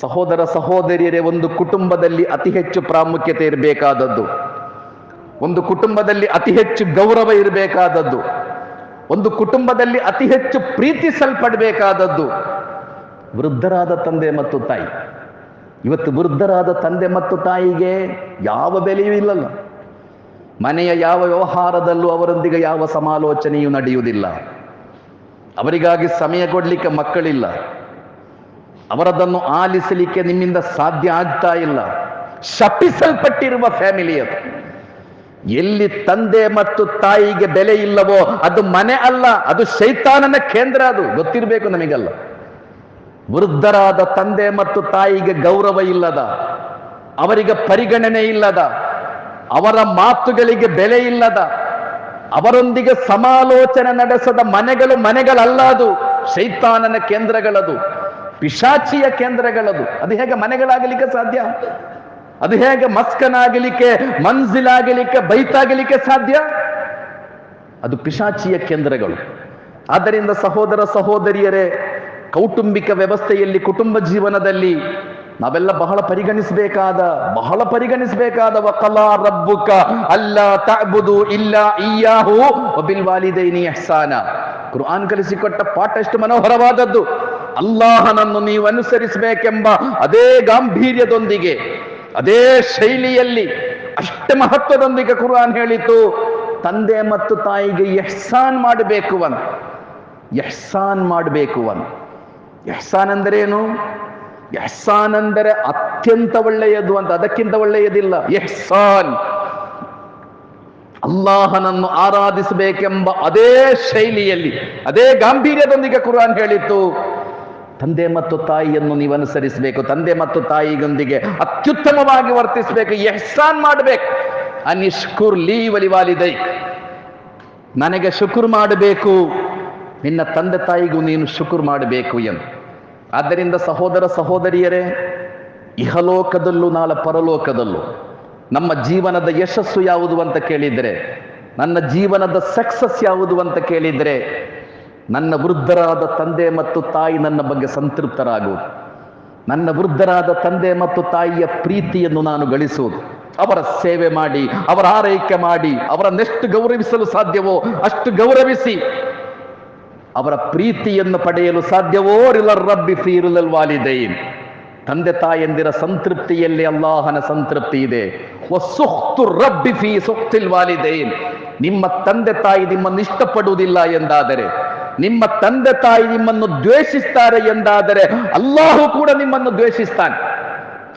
ಸಹೋದರ ಸಹೋದರಿಯರೇ, ಒಂದು ಕುಟುಂಬದಲ್ಲಿ ಅತಿ ಹೆಚ್ಚು ಪ್ರಾಮುಖ್ಯತೆ ಇರಬೇಕಾದದ್ದು. ಒಂದು ಕುಟುಂಬದಲ್ಲಿ ಅತಿ ಹೆಚ್ಚು ಗೌರವ ಇರಬೇಕಾದದ್ದು. ಒಂದು ಕುಟುಂಬದಲ್ಲಿ ಅತಿ ಹೆಚ್ಚು ಪ್ರೀತಿಸಲ್ಪಡಬೇಕಾದದ್ದು. ವೃದ್ಧರಾದ ತಂದೆ ಮತ್ತು ತಾಯಿ. ಇವತ್ತು ವೃದ್ಧರಾದ ತಂದೆ ಮತ್ತು ತಾಯಿಗೆ ಯಾವ ಬೆಲೆಯೂ ಇಲ್ಲಲ್ಲ. ಮನೆಯ ಯಾವ ವ್ಯವಹಾರದಲ್ಲೂ ಅವರೊಂದಿಗೆ ಯಾವ ಸಮಾಲೋಚನೆಯೂ ನಡೆಯುವುದಿಲ್ಲ. ಅವರಿಗಾಗಿ ಸಮಯ ಕೊಡಲಿಕ್ಕೆ ಮಕ್ಕಳಿಲ್ಲ. ಅವರದನ್ನು ಆಲಿಸಲಿಕ್ಕೆ ನಿಮ್ಮಿಂದ ಸಾಧ್ಯ ಆಗ್ತಾ ಇಲ್ಲ. ಶಪಿಸಲ್ಪಟ್ಟಿರುವ ಫ್ಯಾಮಿಲಿ ಅದು. ಎಲ್ಲಿ ತಂದೆ ಮತ್ತು ತಾಯಿಗೆ ಬೆಲೆ ಇಲ್ಲವೋ ಅದು ಮನೆ ಅಲ್ಲ, ಅದು ಶೈತಾನನ ಕೇಂದ್ರ ಅದು. ಗೊತ್ತಿರಬೇಕು ನಮಗೆಲ್ಲ. ವೃದ್ಧರಾದ ತಂದೆ ಮತ್ತು ತಾಯಿಗೆ ಗೌರವ ಇಲ್ಲದ, ಅವರಿಗೆ ಪರಿಗಣನೆ ಇಲ್ಲದ, ಅವರ ಮಾತುಗಳಿಗೆ ಬೆಲೆ ಇಲ್ಲದ ಅವರೊಂದಿಗೆ ಸಮಾಲೋಚನೆ ನಡೆಸದ ಮನೆಗಳು ಮನೆಗಳಲ್ಲ ಅದು ಶೈತಾನನ ಕೇಂದ್ರಗಳದು, ಪಿಶಾಚಿಯ ಕೇಂದ್ರಗಳದು. ಅದು ಹೇಗೆ ಮನೆಗಳಾಗಲಿಕ್ಕೆ ಸಾಧ್ಯ? ಅದು ಹೇಗೆ ಮಸ್ಕನಾಗಲಿಕ್ಕೆ, ಮಂಜಿಲಾಗಲಿಕ್ಕೆ, ಬೈತಾಗಲಿಕ್ಕೆ ಸಾಧ್ಯ? ಅದು ಪಿಶಾಚಿಯ ಕೇಂದ್ರಗಳು. ಆದ್ದರಿಂದ ಸಹೋದರ ಸಹೋದರಿಯರೇ, ಕೌಟುಂಬಿಕ ವ್ಯವಸ್ಥೆಯಲ್ಲಿ, ಕುಟುಂಬ ಜೀವನದಲ್ಲಿ ನಾವೆಲ್ಲ ಬಹಳ ಪರಿಗಣಿಸಬೇಕಾದ ಬಹಳ ಪರಿಗಣಿಸಬೇಕಾದ ವಕಲಾ ರಬ್ಬುಕ ಅಲ್ಲ ತಾಬುದು ಇಲ್ಲ ಇಯ್ಯಾಹು ಒಬಿಲ್ ವಾಲಿದೈನಿ ಅಹ್ಸಾನ ಕುರ್ಆನ್ ಕಲಿಸಿಕೊಟ್ಟ ಪಾಠ ಎಷ್ಟು ಮನೋಹರವಾದದ್ದು. ಅಲ್ಲಾಹನನ್ನು ನೀವು ಅನುಸರಿಸಬೇಕೆಂಬ ಅದೇ ಗಾಂಭೀರ್ಯದೊಂದಿಗೆ, ಅದೇ ಶೈಲಿಯಲ್ಲಿ ಅಷ್ಟೇ ಮಹತ್ವದೊಂದಿಗೆ ಕುರ್ಆನ್ ಹೇಳಿತು ತಂದೆ ಮತ್ತು ತಾಯಿಗೆ ಎಹ್ಸಾನ್ ಮಾಡಬೇಕು ಅಂತ ಎಹ್ಸಾನ್ ಮಾಡಬೇಕು ಅಂತ ಎಹ್ಸಾನ್ ಅಂದರೇನು? ಎಹ್ಸಾನ್ ಅಂದರೆ ಅತ್ಯಂತ ಒಳ್ಳೆಯದು ಅಂತ. ಅದಕ್ಕಿಂತ ಒಳ್ಳೆಯದಿಲ್ಲ. ಎಹ್ಸಾನ್. ಅಲ್ಲಾಹನನ್ನು ಆರಾಧಿಸಬೇಕೆಂಬ ಅದೇ ಶೈಲಿಯಲ್ಲಿ, ಅದೇ ಗಾಂಭೀರ್ಯದೊಂದಿಗೆ ಕುರಾನ್ ಹೇಳಿತ್ತು. ತಂದೆ ಮತ್ತು ತಾಯಿಯನ್ನು ನೀವು ಅನುಸರಿಸಬೇಕು. ತಂದೆ ಮತ್ತು ತಾಯಿಗೊಂದಿಗೆ ಅತ್ಯುತ್ತಮವಾಗಿ ವರ್ತಿಸಬೇಕು. ಎಹ್ಸಾನ್ ಮಾಡಬೇಕು. ಅನಿಷ್ಕುರ್ ಲೀ ವಲಿವಾಲಿದೈ ನನಗೆ ಶುಕುರ್ ಮಾಡಬೇಕು. ನಿನ್ನ ತಂದೆ ತಾಯಿಗೂ ನೀನು ಶುಕುರ್ ಮಾಡಬೇಕು ಎಂದು. ಆದ್ದರಿಂದ ಸಹೋದರ ಸಹೋದರಿಯರೇ, ಇಹಲೋಕದಲ್ಲೂ ನಾಳೆ ಪರಲೋಕದಲ್ಲೂ ನಮ್ಮ ಜೀವನದ ಯಶಸ್ಸು ಯಾವುದು ಅಂತ ಕೇಳಿದರೆ, ನನ್ನ ಜೀವನದ ಸಕ್ಸಸ್ ಯಾವುದು ಅಂತ ಕೇಳಿದರೆ, ನನ್ನ ವೃದ್ಧರಾದ ತಂದೆ ಮತ್ತು ತಾಯಿ ನನ್ನ ಬಗ್ಗೆ ಸಂತೃಪ್ತರಾಗುವುದು. ನನ್ನ ವೃದ್ಧರಾದ ತಂದೆ ಮತ್ತು ತಾಯಿಯ ಪ್ರೀತಿಯನ್ನು ನಾನು ಗಳಿಸುವುದು. ಅವರ ಸೇವೆ ಮಾಡಿ, ಅವರ ಆರೈಕೆ ಮಾಡಿ, ಅವರನ್ನೆಷ್ಟು ಗೌರವಿಸಲು ಸಾಧ್ಯವೋ ಅಷ್ಟು ಗೌರವಿಸಿ ಅವರ ಪ್ರೀತಿಯನ್ನು ಪಡೆಯಲು ಸಾಧ್ಯವೋ ರಿಲರ್ ರಬ್ಬಿ ಫೀರುಲಲ್ ವಾಲಿದೈನ್. ತಂದೆ ತಾಯಂದಿರ ಸಂತೃಪ್ತಿಯಲ್ಲಿ ಅಲ್ಲಾಹನ ಸಂತೃಪ್ತಿ ಇದೆ. ರಬ್ಬಿ ಫೀ ಸುಖ್ತಿಲ್ ವಾಲಿದೈನ್. ನಿಮ್ಮ ತಂದೆ ತಾಯಿ ನಿಮ್ಮನ್ನು ಇಷ್ಟಪಡುವುದಿಲ್ಲ ಎಂದಾದರೆ, ನಿಮ್ಮ ತಂದೆ ತಾಯಿ ನಿಮ್ಮನ್ನು ದ್ವೇಷಿಸ್ತಾರೆ ಎಂದಾದರೆ ಅಲ್ಲಾಹು ಕೂಡ ನಿಮ್ಮನ್ನು ದ್ವೇಷಿಸ್ತಾನೆ.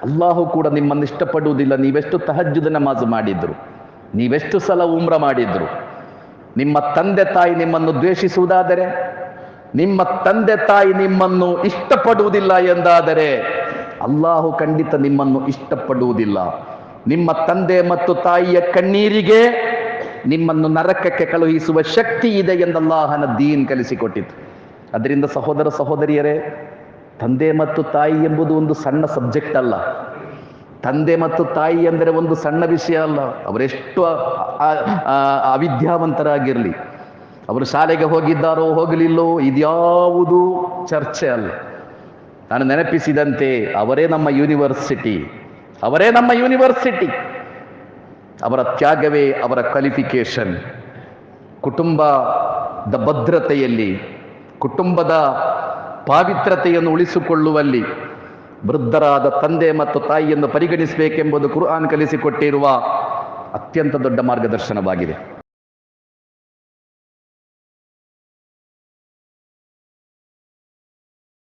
ಅಲ್ಲಾಹು ಕೂಡ ನಿಮ್ಮನ್ನು ಇಷ್ಟಪಡುವುದಿಲ್ಲ ನೀವೆಷ್ಟು ತಹಜ್ಜುದ ನಮಾಜ್ ಮಾಡಿದ್ರು, ನೀವೆಷ್ಟು ಸಲ ಉಮ್ರ ಮಾಡಿದ್ರು ನಿಮ್ಮ ತಂದೆ ತಾಯಿ ನಿಮ್ಮನ್ನು ದ್ವೇಷಿಸುವುದಾದರೆ, ನಿಮ್ಮ ತಂದೆ ತಾಯಿ ನಿಮ್ಮನ್ನು ಇಷ್ಟಪಡುವುದಿಲ್ಲ ಎಂದಾದರೆ, ಅಲ್ಲಾಹು ಖಂಡಿತ ನಿಮ್ಮನ್ನು ಇಷ್ಟಪಡುವುದಿಲ್ಲ. ನಿಮ್ಮ ತಂದೆ ಮತ್ತು ತಾಯಿಯ ಕಣ್ಣೀರಿಗೆ ನಿಮ್ಮನ್ನು ನರಕಕ್ಕೆ ಕಳುಹಿಸುವ ಶಕ್ತಿ ಇದೆ ಎಂದಲ್ಲಾಹನ ದೀನ್ ಕಲಿಸಿಕೊಟ್ಟಿತು. ಅದರಿಂದ ಸಹೋದರ ಸಹೋದರಿಯರೇ, ತಂದೆ ಮತ್ತು ತಾಯಿ ಎಂಬುದು ಒಂದು ಸಣ್ಣ ಸಬ್ಜೆಕ್ಟ್ ಅಲ್ಲ. ತಂದೆ ಮತ್ತು ತಾಯಿ ಎಂದರೆ ಒಂದು ಸಣ್ಣ ವಿಷಯ ಅಲ್ಲ. ಅವರೆಷ್ಟು ಅವಿದ್ಯಾವಂತರಾಗಿರಲಿ. ಅವರು ಶಾಲೆಗೆ ಹೋಗಿದ್ದಾರೋ ಹೋಗಲಿಲ್ಲೋ ಇದ್ಯಾವುದು ಚರ್ಚೆ ಅಲ್ಲ. ನಾನು ನೆನಪಿಸಿದಂತೆ ಅವರೇ ನಮ್ಮ ಯೂನಿವರ್ಸಿಟಿ. ಅವರೇ ನಮ್ಮ ಯೂನಿವರ್ಸಿಟಿ. ಅವರ ತ್ಯಾಗವೇ ಅವರ ಕ್ವಾಲಿಫಿಕೇಶನ್ ಕುಟುಂಬದ ಭದ್ರತೆಯಲ್ಲಿ, ಕುಟುಂಬದ ಪಾವಿತ್ರತೆಯನ್ನು ಉಳಿಸಿಕೊಳ್ಳುವಲ್ಲಿ ವೃದ್ಧರಾದ ತಂದೆ ಮತ್ತು ತಾಯಿಯನ್ನು ಪರಿಗಣಿಸಬೇಕೆಂಬುದು ಕುರ್ಆನ್ ಕಲಿಸಿಕೊಟ್ಟಿರುವ ಅತ್ಯಂತ ದೊಡ್ಡ ಮಾರ್ಗದರ್ಶನವಾಗಿದೆ.